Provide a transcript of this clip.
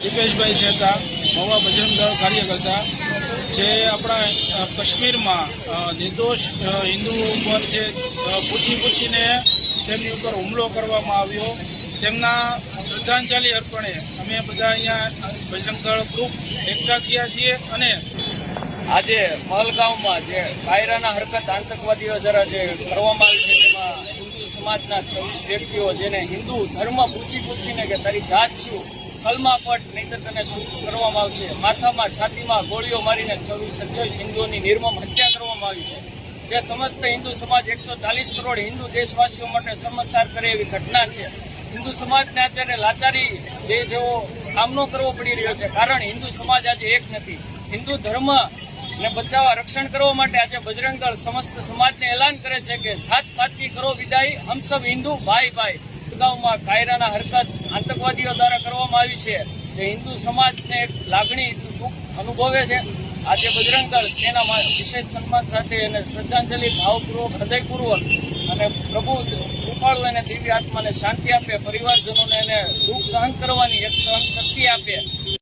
દીપેશભાઈ શેતા મવા બજરંગ દળ કાર્યકર્તા, જે આપણા કાશ્મીરમાં નિર્દોષ હિન્દુ ઉપર જે પૂછી પૂછીને તેમની ઉપર હુમલો કરવામાં આવ્યો. તેમના શ્રદ્ધાંજલિ અર્પણે અમે બધા અહીંયા બજરંગ દળ ગ્રુપ એકઠા થયા છીએ અને આજે મહલગાંવમાં જે કાયરાના હરકત આતંકવાદીઓ દ્વારા જે કરવામાં આવી છે, તેમાં સમાજના છવ્વીસ વ્યક્તિઓ જેને હિન્દુ ધર્મ પૂછી પૂછીને કે તારી જાત છું કલમા પટ, નહીતર તને શું કરવામાં આવશે? માથામાં છાતીમાં ગોળીઓ મારીને છવ્વીસ સત્યાવીસ હિન્દુઓની નિર્મમ હત્યા કરવામાં આવી છે. જે સમસ્ત હિન્દુ સમાજ એકસો ચાલીસ કરોડ હિન્દુ દેશવાસીઓ માટે સમાચાર કરે એવી ઘટના છે. હિન્દુ સમાજને અત્યારે લાચારી જે જેવો સામનો કરવો પડી રહ્યો છે. કારણ હિન્દુ સમાજ આજે એક નથી. હિન્દુ ધર્મ ને બચાવવા રક્ષણ કરવા માટે આજે બજરંગ સમસ્ત સમાજને એલાન કરે છે કે જાત પાતની કરો વિદાય. હમ સબ હિન્દુ, ભાઈ ભાઈ. ગામમાં કાયરાના હરકત આતંકવાદીઓ દ્વારા કરવામાં આવી છે. જે હિન્દુ સમાજને એક લાગણી દુઃખ અનુભવે છે. આજે બજરંગ દળ તેના વિશેષ સન્માન સાથે એને શ્રદ્ધાંજલિ ભાવપૂર્વક, હૃદયપૂર્વક અને પ્રભુ કૃપાળુ એને દિવ્ય આત્માને શાંતિ આપે, પરિવારજનોને એને દુઃખ સહન કરવાની એક સહન શક્તિ આપે.